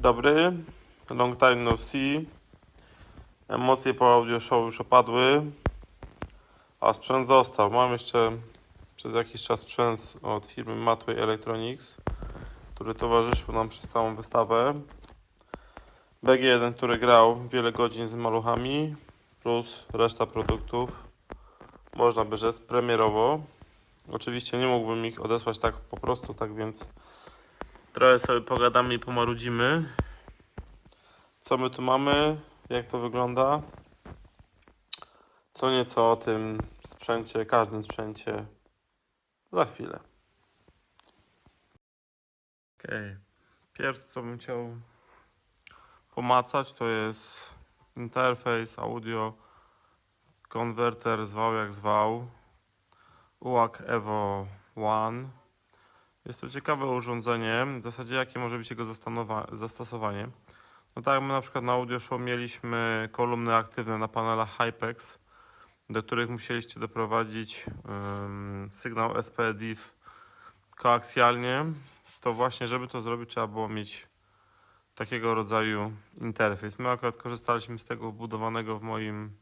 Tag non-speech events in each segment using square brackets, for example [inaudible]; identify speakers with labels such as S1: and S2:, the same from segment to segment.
S1: dobry. Long time no see. Emocje po audio show już opadły. A sprzęt został. Mam jeszcze przez jakiś czas sprzęt od firmy Matway Electronics, który towarzyszył nam przez całą wystawę. BG1, który grał wiele godzin z maluchami, plus reszta produktów. Można by rzec premierowo. Oczywiście nie mógłbym ich odesłać tak po prostu, tak więc trochę sobie pogadamy i pomarudzimy. Co my tu mamy? Jak to wygląda? Co nieco o tym sprzęcie, każdym sprzęcie za chwilę. Okej. Pierwsze co bym chciał pomacać to jest interfejs audio konwerter zwał jak zwał UAC Evo One jest to ciekawe urządzenie. W zasadzie jakie może być jego zastosowanie? No tak, my na przykład na Audio Show mieliśmy kolumny aktywne na panelach Hypex, do których musieliście doprowadzić ym, sygnał SPDIF koaksjalnie. To właśnie, żeby to zrobić, trzeba było mieć takiego rodzaju interfejs. My akurat korzystaliśmy z tego wbudowanego w moim,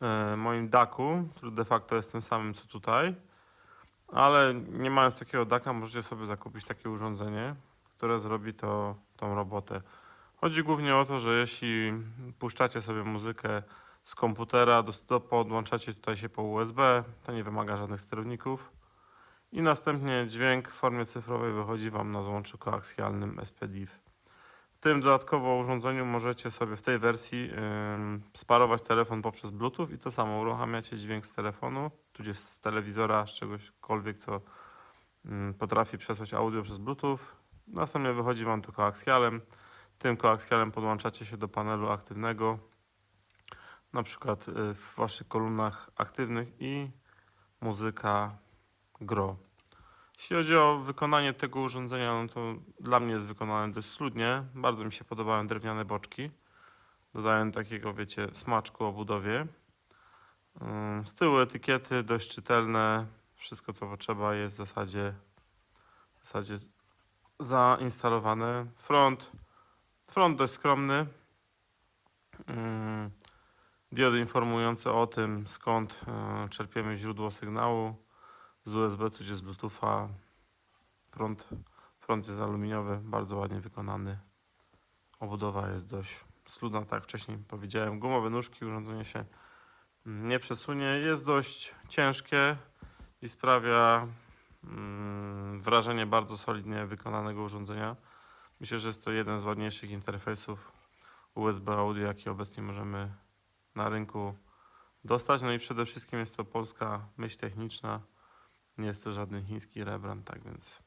S1: e, moim DAC-u, który de facto jest tym samym co tutaj. Ale nie mając takiego DAC-a, możecie sobie zakupić takie urządzenie, które zrobi to, tą robotę. Chodzi głównie o to, że jeśli puszczacie sobie muzykę z komputera, do, do, podłączacie tutaj się po USB, to nie wymaga żadnych sterowników. I następnie dźwięk w formie cyfrowej wychodzi Wam na złączu koaksjalnym SPDIF. W tym dodatkowo urządzeniu możecie sobie w tej wersji sparować telefon poprzez Bluetooth i to samo uruchamiacie dźwięk z telefonu, tudzież z telewizora, z czegośkolwiek, co potrafi przesłać audio przez Bluetooth. Następnie wychodzi Wam to koaksjalem. Tym koaksjalem podłączacie się do panelu aktywnego, na przykład y, w Waszych kolumnach aktywnych i muzyka gro. Jeśli chodzi o wykonanie tego urządzenia, no to dla mnie jest wykonane dość schludnie. Bardzo mi się podobają drewniane boczki. Dodają takiego, wiecie, smaczku o budowie. Ym, Z tyłu etykiety dość czytelne. Wszystko co potrzeba jest w zasadzie, w zasadzie zainstalowane. Front, front dość skromny. Ym, Diody informujące o tym, skąd e, czerpiemy źródło sygnału z USB tudzież z Bluetootha. Front, front jest aluminiowy, bardzo ładnie wykonany. Obudowa jest dość schludna, tak wcześniej powiedziałem. Gumowe nóżki, urządzenie się nie przesunie. Jest dość ciężkie i sprawia mm, wrażenie bardzo solidnie wykonanego urządzenia. Myślę, że jest to jeden z ładniejszych interfejsów USB audio, jaki obecnie możemy na rynku dostać. No i przede wszystkim jest to polska myśl techniczna. Nie jest to żaden chiński rebrand, tak więc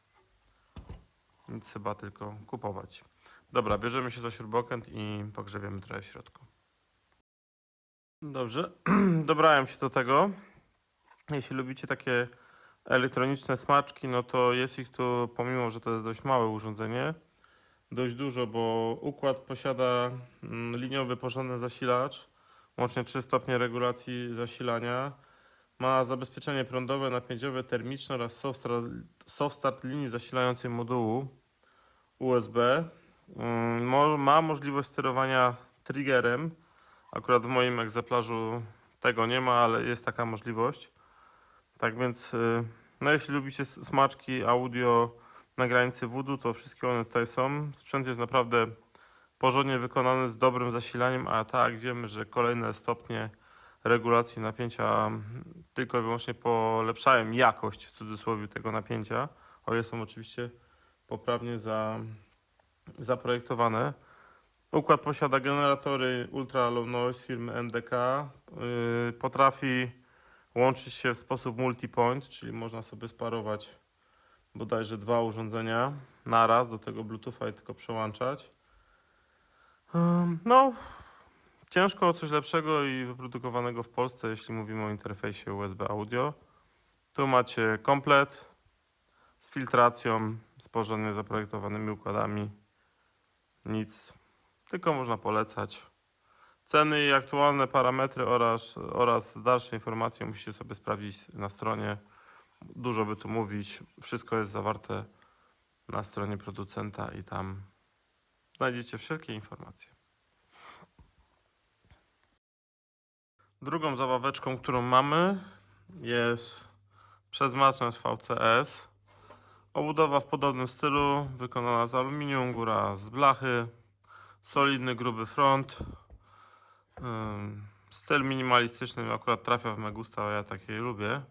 S1: nic trzeba tylko kupować. Dobra, bierzemy się za śrubokręt i pogrzebiemy trochę w środku. Dobrze, [clears throat] dobrałem się do tego. Jeśli lubicie takie elektroniczne smaczki, no to jest ich tu, pomimo że to jest dość małe urządzenie, dość dużo, bo układ posiada mm, liniowy porządny zasilacz, łącznie 3 stopnie regulacji zasilania. Ma zabezpieczenie prądowe, napięciowe, termiczne oraz soft start, linii zasilającej modułu USB. Ym, mo- Ma możliwość sterowania triggerem. Akurat w moim egzemplarzu tego nie ma, ale jest taka możliwość. Tak więc, y, no jeśli lubicie smaczki audio na granicy voodoo, to wszystkie one tutaj są. Sprzęt jest naprawdę porządnie wykonany z dobrym zasilaniem, a tak wiemy, że kolejne stopnie regulacji napięcia tylko i wyłącznie polepszają jakość w cudzysłowie tego napięcia, o ile są oczywiście poprawnie za, zaprojektowane. Układ posiada generatory ultra low noise firmy MDK. Yy, potrafi łączyć się w sposób multipoint, czyli można sobie sparować bodajże dwa urządzenia naraz, do tego Bluetootha i tylko przełączać. Ym, No, ciężko o coś lepszego i wyprodukowanego w Polsce, jeśli mówimy o interfejsie USB audio. Tu macie komplet z filtracją, z porządnie zaprojektowanymi układami. Nic, tylko można polecać. Ceny i aktualne parametry oraz, oraz dalsze informacje musicie sobie sprawdzić na stronie. Dużo by tu mówić. Wszystko jest zawarte na stronie producenta i tam znajdziecie wszelkie informacje. Drugą zabaweczką, którą mamy jest przezmaczność VCS. Obudowa w podobnym stylu, wykonana z aluminium, góra z blachy, solidny, gruby front. Styl minimalistyczny akurat trafia w Megusta, ja takiej lubię.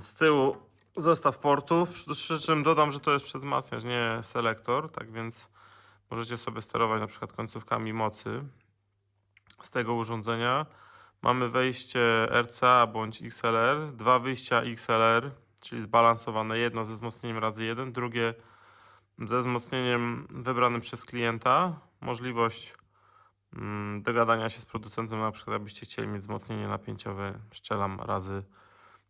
S1: Z tyłu zestaw portów, przy czym dodam, że to jest przezmacniacz, nie selektor, tak więc możecie sobie sterować na przykład końcówkami mocy z tego urządzenia. Mamy wejście RCA bądź XLR, dwa wyjścia XLR, czyli zbalansowane, jedno ze wzmocnieniem razy jeden, drugie ze wzmocnieniem wybranym przez klienta. Możliwość mm, dogadania się z producentem, na przykład jakbyście chcieli mieć wzmocnienie napięciowe, szczelam razy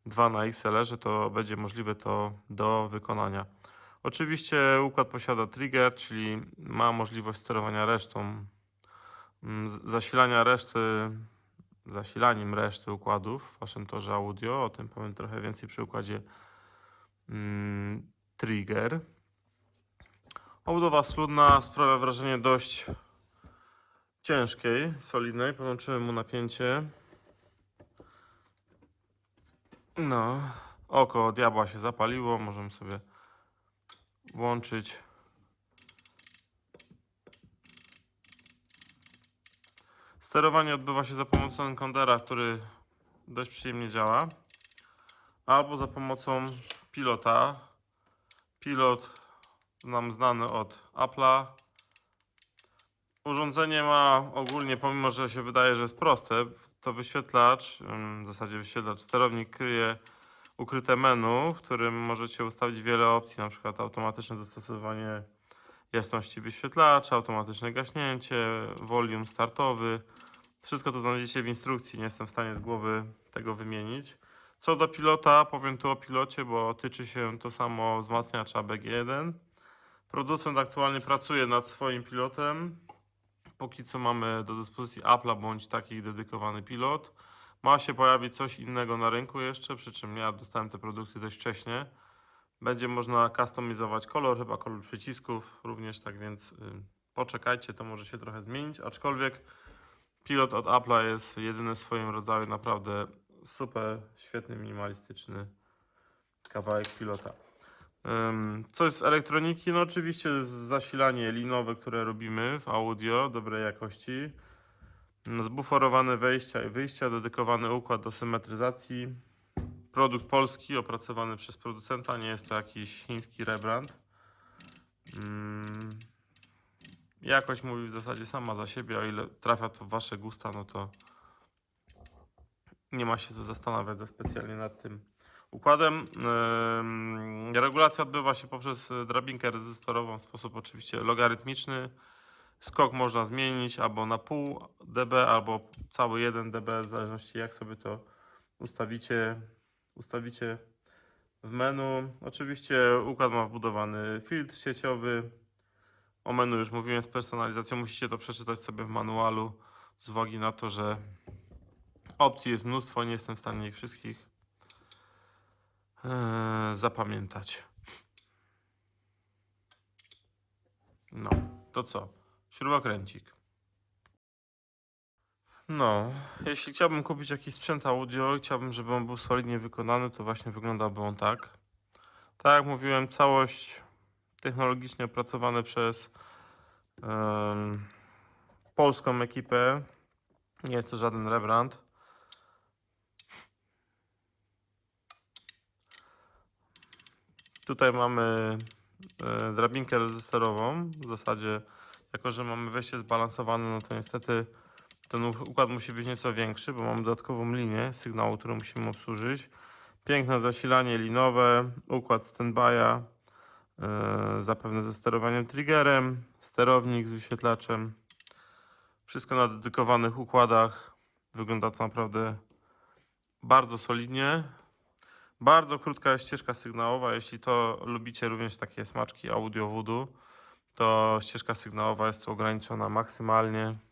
S1: 2 na XLR, to będzie możliwe to do wykonania. Oczywiście układ posiada trigger, czyli ma możliwość sterowania resztą, zasilania reszty, zasilaniem reszty układów w waszym torze audio. O tym powiem trochę więcej przy układzie mm, trigger. Obudowa sludna sprawia wrażenie dość ciężkiej, solidnej. Podłączymy mu napięcie. No, oko diabła się zapaliło. Możemy sobie włączyć. Sterowanie odbywa się za pomocą encodera, który dość przyjemnie działa. Albo za pomocą pilota. Pilot nam znany od Apple'a. Urządzenie ma ogólnie, pomimo że się wydaje, że jest proste, to wyświetlacz, w zasadzie wyświetlacz, sterownik kryje ukryte menu, w którym możecie ustawić wiele opcji, na przykład automatyczne dostosowanie jasności wyświetlacza, automatyczne gaśnięcie, volume startowy. Wszystko to znajdziecie w instrukcji, nie jestem w stanie z głowy tego wymienić. Co do pilota, powiem tu o pilocie, bo tyczy się to samo wzmacniacza BG1. Producent aktualnie pracuje nad swoim pilotem. Póki co mamy do dyspozycji Apple'a bądź taki dedykowany pilot. Ma się pojawić coś innego na rynku jeszcze, przy czym ja dostałem te produkty dość wcześnie. Będzie można customizować kolor, chyba kolor przycisków również, tak więc y, poczekajcie, to może się trochę zmienić. Aczkolwiek pilot od Apple'a jest jedyny w swoim rodzaju, naprawdę super, świetny, minimalistyczny kawałek pilota. Coś z elektroniki, no oczywiście zasilanie linowe, które robimy w audio dobrej jakości. Zbuforowane wejścia i wyjścia, dedykowany układ do symetryzacji. Produkt polski, opracowany przez producenta, nie jest to jakiś chiński rebrand. Mm, Jakość mówi w zasadzie sama za siebie, o ile trafia to w wasze gusta, no to nie ma się co zastanawiać za specjalnie nad tym układem. Regulacja odbywa się poprzez drabinkę rezystorową w sposób oczywiście logarytmiczny. Skok można zmienić albo na pół dB, albo cały 1 dB, w zależności jak sobie to ustawicie, ustawicie w menu. Oczywiście układ ma wbudowany filtr sieciowy. O menu już mówiłem z personalizacją, musicie to przeczytać sobie w manualu z uwagi na to, że opcji jest mnóstwo, nie jestem w stanie ich wszystkich Eee, zapamiętać. No, to co? Śrubokręcik. No, jeśli chciałbym kupić jakiś sprzęt audio, i chciałbym, żeby on był solidnie wykonany, to właśnie wyglądałby on tak. Tak jak mówiłem, całość technologicznie opracowane przez em, polską ekipę. Nie jest to żaden rebrand. Tutaj mamy e, drabinkę rezystorową. W zasadzie, jako że mamy wejście zbalansowane, no to niestety ten układ musi być nieco większy, bo mamy dodatkową linię sygnału, którą musimy obsłużyć. Piękne zasilanie linowe, układ standby'a, e, zapewne ze sterowaniem triggerem, sterownik z wyświetlaczem. Wszystko na dedykowanych układach. Wygląda to naprawdę bardzo solidnie. Bardzo krótka ścieżka sygnałowa. Jeśli to lubicie również takie smaczki audio voodoo, to ścieżka sygnałowa jest tu ograniczona maksymalnie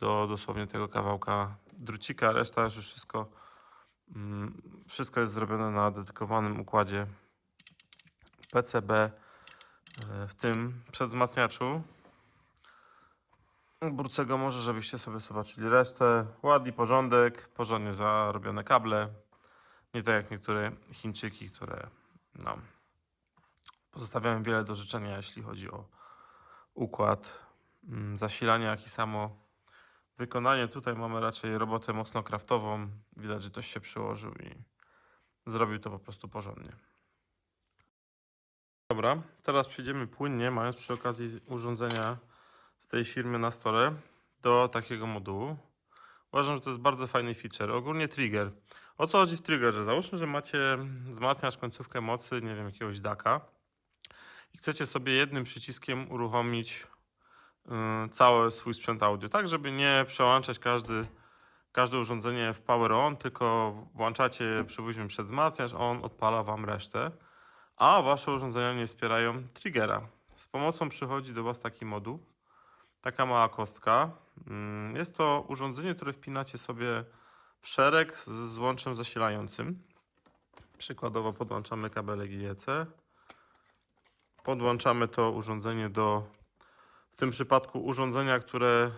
S1: do dosłownie tego kawałka drucika. Reszta już wszystko, mm, wszystko jest zrobione na dedykowanym układzie PCB e, w tym przedzmacniaczu. Obrócę go może, żebyście sobie zobaczyli resztę. Ładny porządek, porządnie zarobione kable. Nie tak jak niektóre Chińczyki, które no, pozostawiają wiele do życzenia, jeśli chodzi o układ mm, zasilania, jak i samo wykonanie. Tutaj mamy raczej robotę mocno kraftową. Widać, że ktoś się przyłożył i zrobił to po prostu porządnie. Dobra, teraz przejdziemy płynnie, mając przy okazji urządzenia z tej firmy na stole do takiego modułu. Uważam, że to jest bardzo fajny feature. Ogólnie trigger. O co chodzi w triggerze? Załóżmy, że macie wzmacniacz końcówkę mocy, nie wiem, jakiegoś daka i chcecie sobie jednym przyciskiem uruchomić cały swój sprzęt audio, tak żeby nie przełączać każdy, każde urządzenie w power on, tylko włączacie przywoźmy przedzmacniacz, on odpala wam resztę, a wasze urządzenia nie wspierają triggera. Z pomocą przychodzi do was taki moduł, taka mała kostka. Mm, Jest to urządzenie, które wpinacie sobie w szereg z złączem zasilającym. Przykładowo podłączamy kabelek IEC. Podłączamy to urządzenie do, w tym przypadku urządzenia, które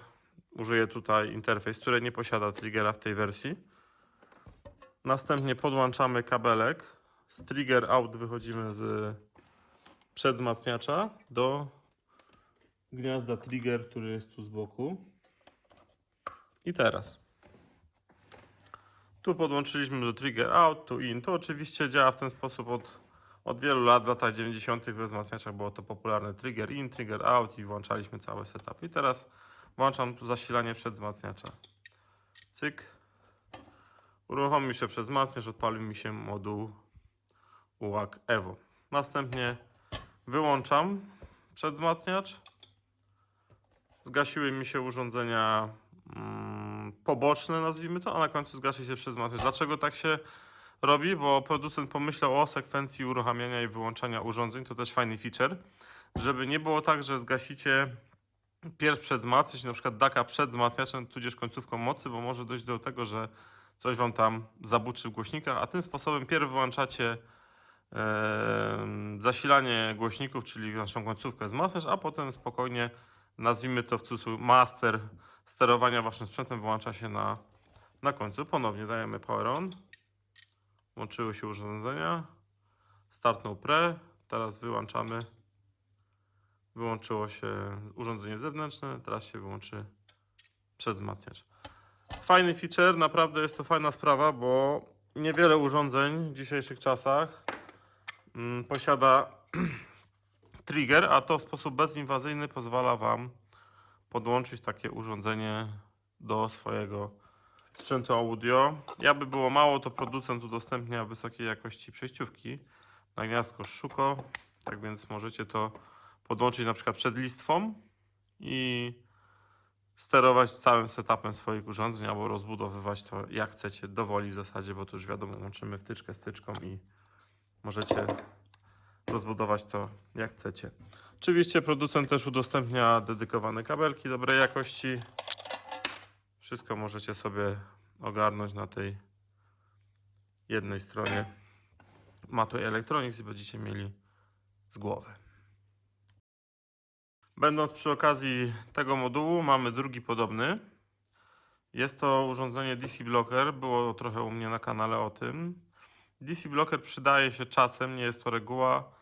S1: użyję tutaj interfejs, które nie posiada triggera w tej wersji. Następnie podłączamy kabelek. Z trigger out wychodzimy z przedzmacniacza do gniazda trigger, który jest tu z boku. I teraz. Tu podłączyliśmy do trigger out, tu in. To oczywiście działa w ten sposób od, od wielu lat. W latach 90. we wzmacniaczach było to popularne trigger in, trigger out i włączaliśmy cały setup. I teraz włączam zasilanie przedzmacniacza. Cyk. Uruchomił się przedzmacniacz, odpalił mi się moduł UAG Evo. Następnie wyłączam przedzmacniacz. Zgasiły mi się urządzenia mm, poboczne, nazwijmy to, a na końcu zgasi się przedzmacniacz. Dlaczego tak się robi? Bo producent pomyślał o sekwencji uruchamiania i wyłączania urządzeń. To też fajny feature, żeby nie było tak, że zgasicie pierw przedzmacniacz, na przykład daka przed wzmacniaczem, tudzież końcówką mocy, bo może dojść do tego, że coś wam tam zabuczy w głośnikach, a tym sposobem pierw wyłączacie zasilanie głośników, czyli naszą końcówkę wzmacniacz, a potem spokojnie, nazwijmy to w cudzysłowie master sterowania waszym sprzętem wyłącza się na, na końcu. Ponownie dajemy power on. Łączyły się urządzenia. Startnął pre. Teraz wyłączamy. Wyłączyło się urządzenie zewnętrzne. Teraz się wyłączy przedzmacniacz. Fajny feature, naprawdę jest to fajna sprawa, bo niewiele urządzeń w dzisiejszych czasach mm, posiada [clears throat] trigger, a to w sposób bezinwazyjny pozwala Wam podłączyć takie urządzenie do swojego sprzętu audio. Jakby było mało, to producent udostępnia wysokiej jakości przejściówki na gniazdko Szuko, tak więc możecie to podłączyć na przykład przed listwą i sterować całym setupem swoich urządzeń albo rozbudowywać to jak chcecie, dowoli w zasadzie, bo tu już wiadomo, łączymy wtyczkę z tyczką i możecie rozbudować to jak chcecie. Oczywiście producent też udostępnia dedykowane kabelki dobrej jakości. Wszystko możecie sobie ogarnąć na tej jednej stronie Matui Electronics i będziecie mieli z głowy. Będąc przy okazji tego modułu, mamy drugi podobny. Jest to urządzenie DC Blocker. Było trochę u mnie na kanale o tym. DC Blocker przydaje się czasem, nie jest to reguła,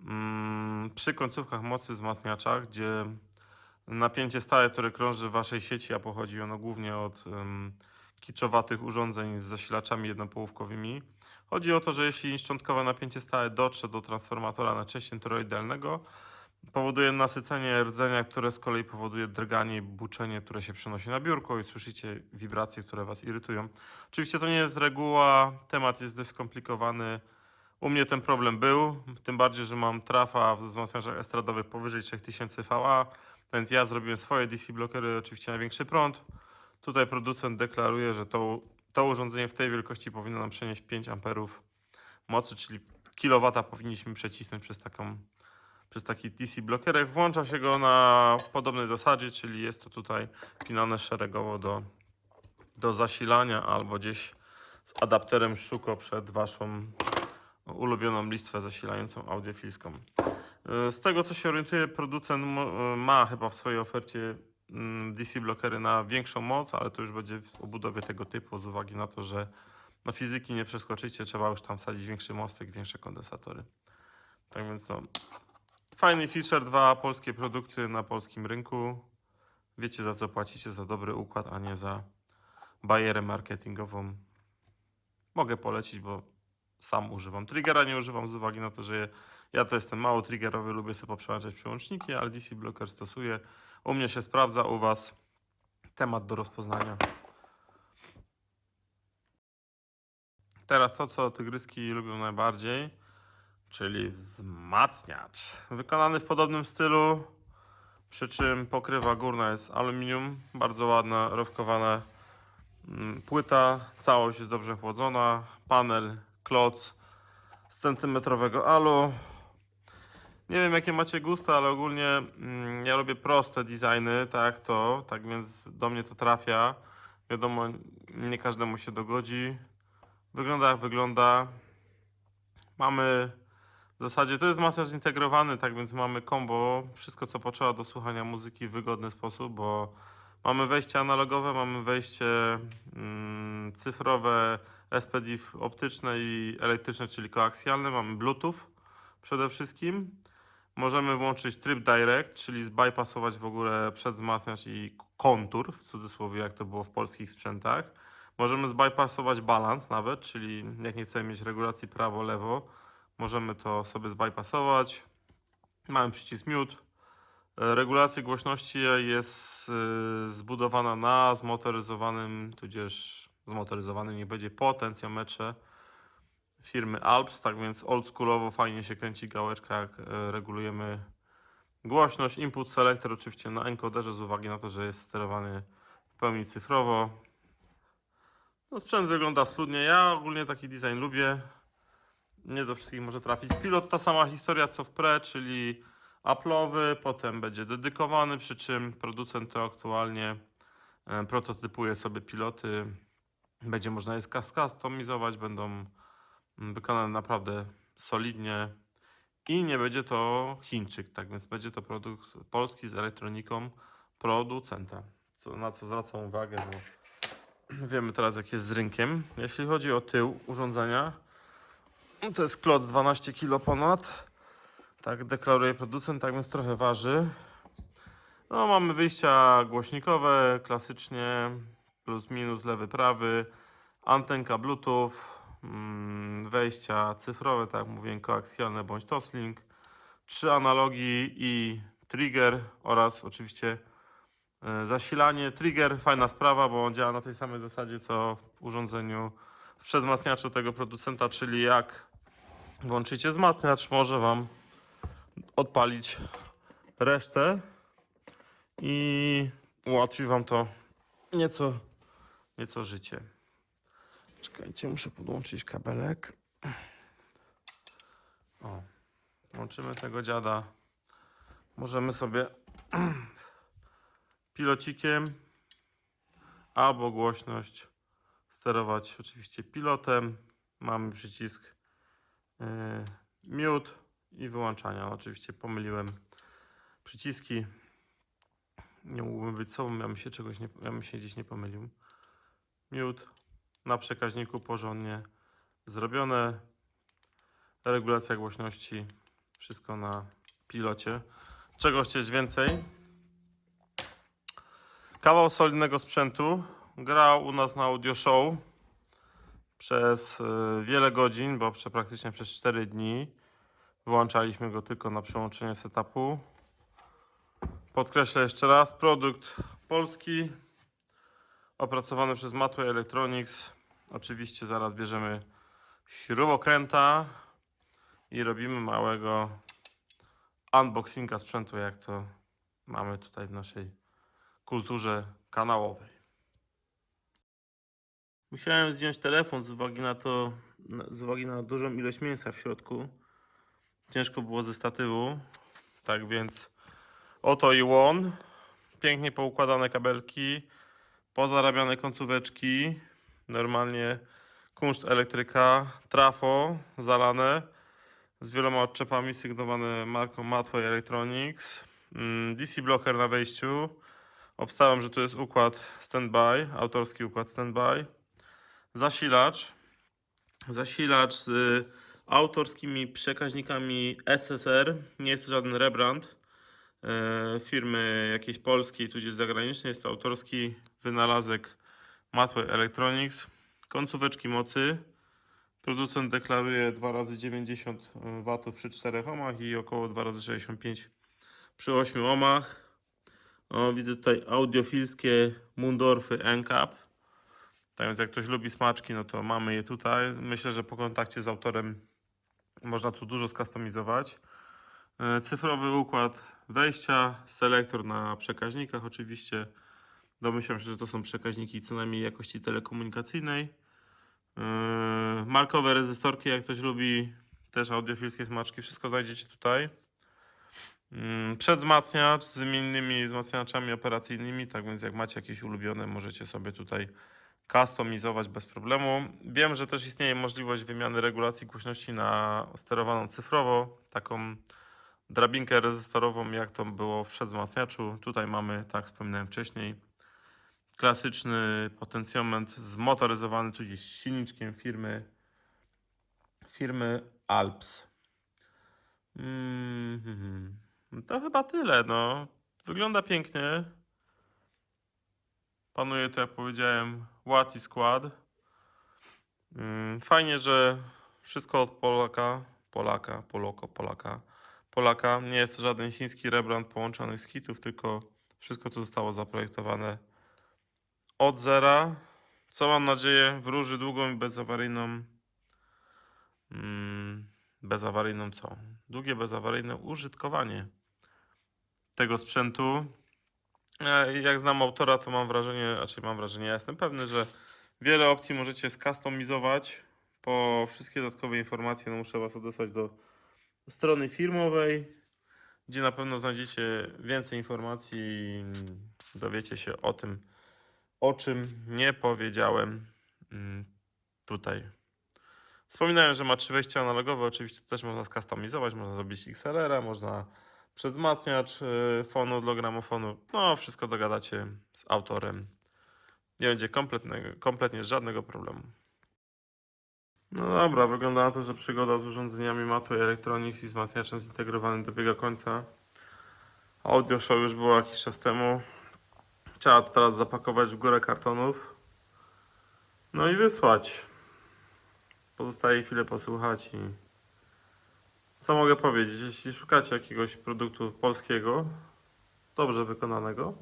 S1: mm, przy końcówkach mocy wzmacniacza, gdzie napięcie stałe, które krąży w waszej sieci, a pochodzi ono głównie od um, kiczowatych urządzeń z zasilaczami jednopołówkowymi. Chodzi o to, że jeśli szczątkowe napięcie stałe dotrze do transformatora naczyścień toroidalnego, powoduje nasycenie rdzenia, które z kolei powoduje drganie i buczenie, które się przenosi na biurko i słyszycie wibracje, które was irytują. Oczywiście to nie jest reguła, temat jest dość skomplikowany. U mnie ten problem był, tym bardziej, że mam trafa w wzmacniaczach estradowych powyżej 3000 VA, więc ja zrobiłem swoje DC blockery, oczywiście na większy prąd. Tutaj producent deklaruje, że to, to urządzenie w tej wielkości powinno nam przenieść 5 amperów mocy, czyli kilowata powinniśmy przecisnąć przez taką przez taki DC blockerek. Włącza się go na podobnej zasadzie, czyli jest to tutaj pinane szeregowo do, do zasilania albo gdzieś z adapterem Szuko przed waszą ulubioną listwę zasilającą audiofilską. Y, Z tego co się orientuję, producent y, ma chyba w swojej ofercie mm, DC blockery na większą moc, ale to już będzie w obudowie tego typu z uwagi na to, że no fizyki nie przeskoczycie, trzeba już tam wsadzić większy mostek, większe kondensatory. Tak więc no, fajny feature, dwa polskie produkty na polskim rynku. Wiecie za co płacicie, za dobry układ, a nie za barierę marketingową. Mogę polecić, bo sam używam. Triggera nie używam z uwagi na to, że ja to jestem mało triggerowy, lubię sobie poprzełączać przełączniki, ale DC Blocker stosuję. U mnie się sprawdza, u Was temat do rozpoznania. Teraz to, co tygryski lubią najbardziej, czyli wzmacniacz. Wykonany w podobnym stylu, przy czym pokrywa górna jest aluminium, bardzo ładna, rowkowana mm, płyta, całość jest dobrze chłodzona, panel, kloc z centymetrowego alu. Nie wiem jakie macie gusta, ale ogólnie mm, ja lubię proste designy, tak to, tak więc do mnie to trafia. Wiadomo, nie każdemu się dogodzi. Wygląda jak wygląda. Mamy w zasadzie to jest masaż zintegrowany, tak więc mamy combo, wszystko co potrzeba do słuchania muzyki w wygodny sposób, bo mamy wejście analogowe, mamy wejście mm, cyfrowe, SPDIF optyczne i elektryczne, czyli koaksjalne, mamy Bluetooth przede wszystkim. Możemy włączyć tryb direct, czyli zbypassować w ogóle przedwzmacniacz i kontur, w cudzysłowie jak to było w polskich sprzętach. Możemy zbypassować balans nawet, czyli jak nie chcemy mieć regulacji prawo-lewo, możemy to sobie zbypassować. Mamy przycisk mute. Regulacja głośności jest e, zbudowana na zmotoryzowanym, tudzież zmotoryzowanym nie będzie potencjometrze firmy Alps, tak więc oldschoolowo fajnie się kręci gałeczka jak e, regulujemy głośność. Input selector oczywiście na encoderze z uwagi na to, że jest sterowany w pełni cyfrowo. No, sprzęt wygląda schludnie. Ja ogólnie taki design lubię. Nie do wszystkich może trafić. Pilot ta sama historia co w Pre, czyli Apple'owy, potem będzie dedykowany, przy czym producent to aktualnie e, prototypuje sobie piloty. Będzie można je skustomizować, będą mm, wykonane naprawdę solidnie i nie będzie to Chińczyk, tak więc będzie to produkt polski z elektroniką producenta. Co, na co zwracam uwagę, bo [clears throat] wiemy teraz jak jest z rynkiem. Jeśli chodzi o tył urządzenia, to jest kloc 12 kg ponad. Tak deklaruje producent, tak więc trochę waży. No, mamy wyjścia głośnikowe, klasycznie, plus minus lewy, prawy, antenka Bluetooth, mm, wejścia cyfrowe, tak jak mówiłem, koaksjalne bądź Toslink, trzy analogi i trigger oraz oczywiście e, zasilanie. Trigger, fajna sprawa, bo on działa na tej samej zasadzie co w urządzeniu w przedwzmacniaczu tego producenta, czyli jak włączycie wzmacniacz, może Wam odpalić resztę i ułatwi Wam to nieco, nieco życie. Czekajcie, muszę podłączyć kabelek. O, łączymy tego dziada. Możemy sobie [clears throat] pilocikiem albo głośność sterować oczywiście pilotem. Mamy przycisk yy, mute i wyłączania. Oczywiście pomyliłem przyciski. Nie mógłbym być sobą, ja bym się czegoś nie, ja bym się gdzieś nie pomylił. Mute na przekaźniku porządnie zrobione. Regulacja głośności, wszystko na pilocie. Czego chcieć więcej? Kawał solidnego sprzętu. Grał u nas na audio show przez y, wiele godzin, bo praktycznie przez 4 dni. Wyłączaliśmy go tylko na przełączenie setupu. Podkreślę jeszcze raz, produkt polski, opracowany przez Matway Electronics. Oczywiście zaraz bierzemy śrubokręta i robimy małego unboxinga sprzętu, jak to mamy tutaj w naszej kulturze kanałowej. Musiałem zdjąć telefon z uwagi na to, z uwagi na dużą ilość mięsa w środku. Ciężko było ze statywu, tak więc oto i łon. Pięknie poukładane kabelki, pozarabiane końcóweczki, normalnie kunszt elektryka, trafo zalane. z wieloma odczepami sygnowane marką Matway Electronics. Mm, DC blocker na wejściu. Obstałem, że tu jest układ standby, autorski układ standby. Zasilacz. Zasilacz z autorskimi przekaźnikami SSR. Nie jest żaden rebrand e, firmy jakiejś polskiej, tudzież zagranicznej. Jest to autorski wynalazek Matway Electronics. Końcóweczki mocy. Producent deklaruje 2 razy 90 W przy 4 ohmach i około 2 razy 65 przy 8 ohmach. O, widzę tutaj audiofilskie Mundorfy NCAP. Tak więc jak ktoś lubi smaczki, no to mamy je tutaj. Myślę, że po kontakcie z autorem można tu dużo skustomizować. E, Cyfrowy układ wejścia, selektor na przekaźnikach oczywiście. Domyślam się, że to są przekaźniki co najmniej jakości telekomunikacyjnej. Yy, Markowe rezystorki, jak ktoś lubi, też audiofilskie smaczki, wszystko znajdziecie tutaj. Yy, Przedzmacniacz z wymiennymi wzmacniaczami operacyjnymi, tak więc jak macie jakieś ulubione, możecie sobie tutaj customizować bez problemu. Wiem, że też istnieje możliwość wymiany regulacji głośności na sterowaną cyfrowo, taką drabinkę rezystorową, jak to było w przedzmacniaczu. Tutaj mamy, tak wspominałem wcześniej, klasyczny potencjometr zmotoryzowany, tudzież silniczkiem firmy, firmy Alps. Mhm. To chyba tyle, no. Wygląda pięknie. Panuje to, jak powiedziałem, ład skład. Mm, Fajnie, że wszystko od Polaka, Polaka, Poloko, Polaka, Polaka. Nie jest to żaden chiński rebrand połączony z kitów, tylko wszystko to zostało zaprojektowane od zera. Co mam nadzieję, wróży długą i bezawaryjną. Mm, bezawaryjną co? Długie bezawaryjne użytkowanie tego sprzętu. E, Jak znam autora, to mam wrażenie, znaczy mam wrażenie, ja jestem pewny, że wiele opcji możecie skustomizować. Po wszystkie dodatkowe informacje no muszę Was odesłać do strony firmowej, gdzie na pewno znajdziecie więcej informacji i dowiecie się o tym, o czym nie powiedziałem mm, tutaj. Wspominałem, że ma trzy wejścia analogowe, oczywiście to też można skustomizować, można zrobić XLR, można przedzmacniacz y, fonu dla gramofonu, no wszystko dogadacie z autorem. Nie będzie kompletnie żadnego problemu. No dobra, wygląda na to, że przygoda z urządzeniami Matway Electronics i wzmacniaczem zintegrowanym dobiega końca. Audio show już było jakiś czas temu. Trzeba to teraz zapakować w górę kartonów. No i wysłać. Pozostaje chwilę posłuchać i co mogę powiedzieć? Jeśli szukacie jakiegoś produktu polskiego, dobrze wykonanego,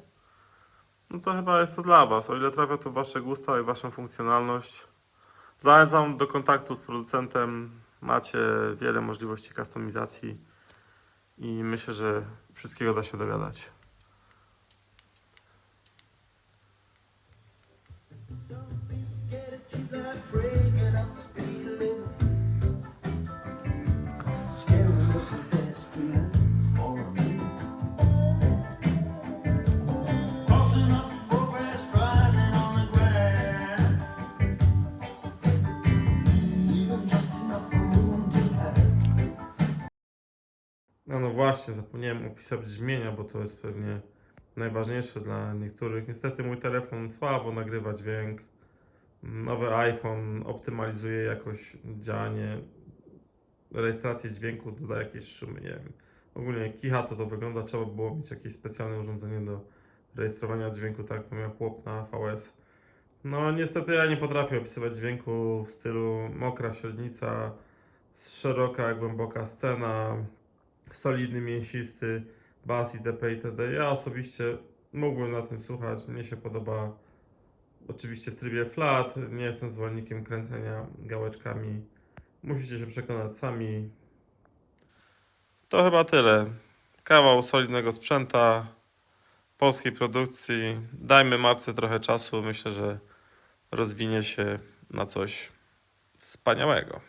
S1: no to chyba jest to dla Was. O ile trafia to Wasze gusta i Waszą funkcjonalność, zachęcam do kontaktu z producentem. Macie wiele możliwości kustomizacji i myślę, że wszystkiego da się dogadać. Właśnie, zapomniałem opisać brzmienia, bo to jest pewnie najważniejsze dla niektórych. Niestety mój telefon słabo nagrywa dźwięk. Nowy iPhone optymalizuje jakoś działanie, rejestrację dźwięku, doda jakieś szumy, nie wiem. Ogólnie jak kicha to to wygląda, trzeba było mieć jakieś specjalne urządzenie do rejestrowania dźwięku, tak to miał chłop na VS. No niestety ja nie potrafię opisywać dźwięku w stylu mokra średnica, szeroka, głęboka scena, solidny, mięsisty bas itp. itd. Ja osobiście mógłbym na tym słuchać, mnie się podoba oczywiście w trybie flat, nie jestem zwolennikiem kręcenia gałeczkami. Musicie się przekonać sami. To chyba tyle. Kawał solidnego sprzęta, polskiej produkcji. Dajmy marce trochę czasu, myślę, że rozwinie się na coś wspaniałego.